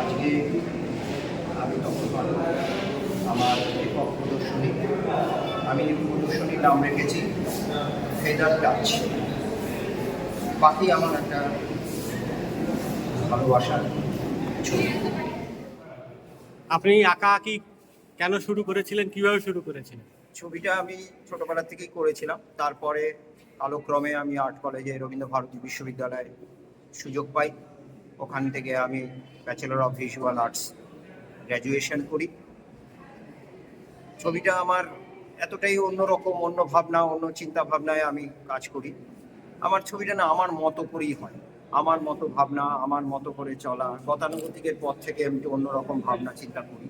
আজকে আমি তখন আমার একক প্রদর্শনী, আমি প্রদর্শনীর নাম রেখেছি ফেদার টাচ বাকি আমার একটা ভালোবাসার ছবি। আপনি আঁকা আঁকি কেন শুরু করেছিলেন? কীভাবে শুরু করেছিলেন? ছবিটা আমি ছোটবেলা থেকেই করেছিলাম। তারপরে কালক্রমে আমি আর্ট কলেজে রবীন্দ্র ভারতী বিশ্ববিদ্যালয়ে সুযোগ পাই। ওখান থেকে আমি bachelor of visual arts graduation করি। ছবিটা আমার এতটাই অন্যরকম, অন্য ভাবনা, অন্য চিন্তা ভাবনায় আমি কাজ করি। আমার ছবিটা না আমার মতো করেই হয়। আমার মতো ভাবনা, আমার মতো করে চলা, গতানুগতিকের পথ থেকে আমি অন্যরকম ভাবনা চিন্তা করি।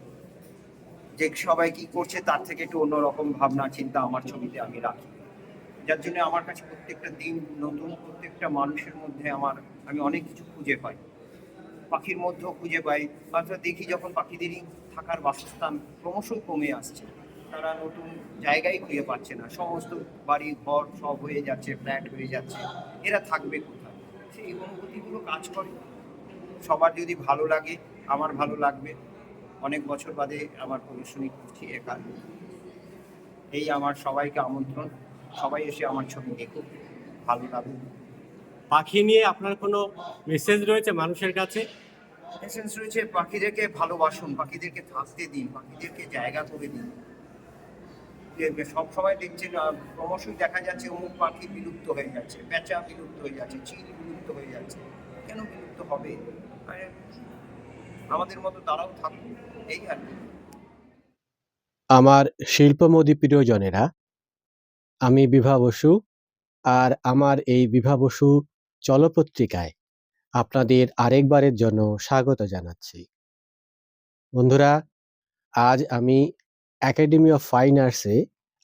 যে সবাই কি করছে তার থেকে একটু অন্যরকম ভাবনা, চিন্তা আমার ছবিতে আমি রাখি। যার জন্য আমার কাছে প্রত্যেকটা দিন নতুন প্রত্যেকটা মানুষের মধ্যে আমার, আমি অনেক কিছু খুঁজে পাই। পাখির মধ্যেও খুঁজে পাই। তারপরে দেখি যখন পাখিদেরই থাকার বাসস্থান ক্রমশ কমে আসছে। তারা নতুন জায়গায় খুঁজে পাচ্ছে না। সমস্ত বাড়ি, ঘর সব হয়ে যাচ্ছে, ফ্ল্যাট হয়ে যাচ্ছে। এরা থাকবে কোথায়? সেই অনুভূতিগুলো কাজ করে। সবার যদি ভালো লাগে, আমার ভালো লাগবে। অনেক বছর বাদে আমার প্রদর্শনী করছি একা এই আমার সবাইকে আমন্ত্রণ। সবাই এসে আমার ছবি দেখুক, ভালো লাগুক। পাখি নিয়ে আপনার কোনো মেসেজ রয়েছে মানুষের কাছে? এসেন্স রয়েছে, পাখিদেরকে ভালোবাসুন, পাখিদেরকে থাকতে দিন, পাখিদেরকে জায়গা করে দিন। সব সময় দেখছেন ক্রমশই দেখা যাচ্ছে অমুক পাখি বিলুপ্ত হয়ে যাচ্ছে পেঁচা বিলুপ্ত হয়ে যাচ্ছে, চিল বিলুপ্ত হয়ে যাচ্ছে। কেন বিলুপ্ত হবে? আমাদের মতো তারাও থাকুক, এই আর আমার শিল্পমোদী প্রিয়জনেরা, আমি বিভা বসু, আর আমার এই বিভা বসু চলপত্রিকায় আপনাদের আরেকবারের জন্য স্বাগত জানাচ্ছি। বন্ধুরা, আজ আমি একাডেমি অফ ফাইন আর্টসে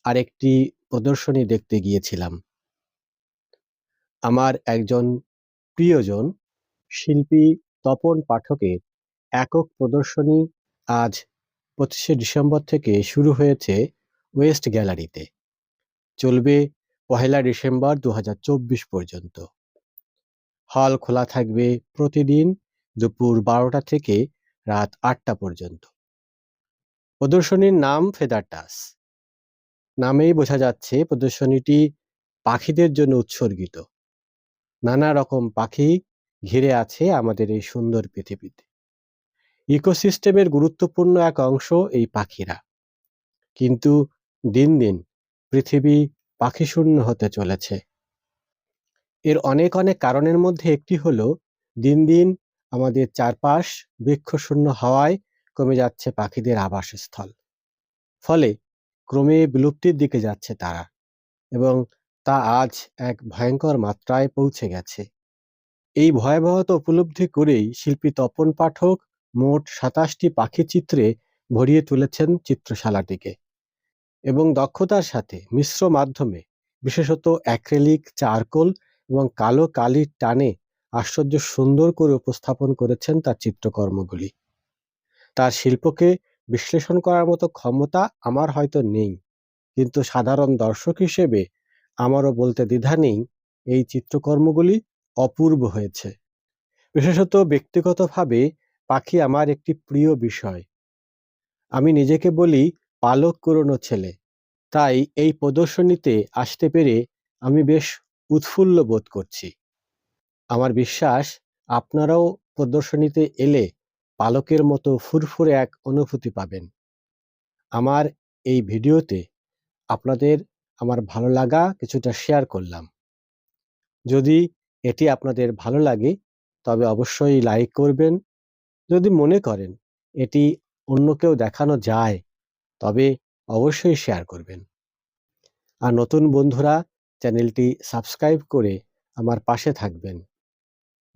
আরেকটি প্রদর্শনী দেখতে গিয়েছিলাম। আমার একজন প্রিয়জন শিল্পী তপন পাঠকের একক প্রদর্শনী আজ পঁচিশে ডিসেম্বর থেকে শুরু হয়েছে ওয়েস্ট গ্যালারিতে। চলবে পহেলা ডিসেম্বর দু হাজার চব্বিশ পর্যন্ত। হল খোলা থাকবে প্রতিদিন দুপুর বারোটা থেকে রাত আটটা পর্যন্ত। প্রদর্শনীর নাম ফেদার টাস। নামেই বোঝা যাচ্ছে প্রদর্শনীটি পাখিদের জন্য উৎসর্গিত। নানা রকম পাখি ঘিরে আছে আমাদের এই সুন্দর পৃথিবীতে। ইকোসিস্টেমের গুরুত্বপূর্ণ এক অংশ এই পাখিরা। কিন্তু দিন দিন পৃথিবী পাখিশূন্য হতে চলেছে। এর অনেক অনেক কারণের মধ্যে একটি হলো, দিন দিন আমাদের চারপাশ বৃক্ষশূন্য হওয়ায় কমে যাচ্ছে পাখিদের আবাসস্থল। ফলে ক্রমে বিলুপ্তির দিকে যাচ্ছে তারা এবং তা আজ এক ভয়ঙ্কর মাত্রায় পৌঁছে গেছে। এই ভয়াবহতা উপলব্ধি করেই শিল্পী তপন পাঠক মোট সাতাশটি পাখি চিত্রে ভরিয়ে তুলেছেন চিত্রশালাটিকে এবং দক্ষতার সাথে মিশ্র মাধ্যমে, বিশেষত অ্যাক্রেলিক, চারকোল এবং কালো কালির টানে আশ্চর্য সুন্দর করে উপস্থাপন করেছেন তার চিত্রকর্মগুলি। তার শিল্পকে বিশ্লেষণ করার মতো ক্ষমতা আমার হয়তো নেই, কিন্তু সাধারণ দর্শক হিসেবে আমারও বলতে দ্বিধা নেই এই চিত্রকর্মগুলি অপূর্ব হয়েছে। বিশেষত ব্যক্তিগতভাবে পাখি আমার একটি প্রিয় বিষয়। আমি নিজেকে বলি পালক কুড়োনো ছেলে। তাই এই প্রদর্শনীতে আসতে পেরে আমি বেশ উৎফুল্ল বোধ করছি। আমার বিশ্বাস, আপনারাও প্রদর্শনীতে এলে পালকের মতো ফুরফুরে এক অনুভূতি পাবেন। আমার এই ভিডিওতে আপনাদের আমার ভালো লাগা কিছুটা শেয়ার করলাম। যদি এটি আপনাদের ভালো লাগে, তবে অবশ্যই লাইক করবেন যদি মনে করেন এটি অন্য কেউ দেখানো যায়, তবে অবশ্যই শেয়ার করবেন। আর নতুন বন্ধুরা চ্যানেলটি সাবস্ক্রাইব করে আমার পাশে থাকবেন।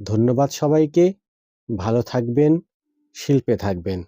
ধন্যবাদ সবাইকে। ভালো থাকবেন, শিল্পে থাকবেন।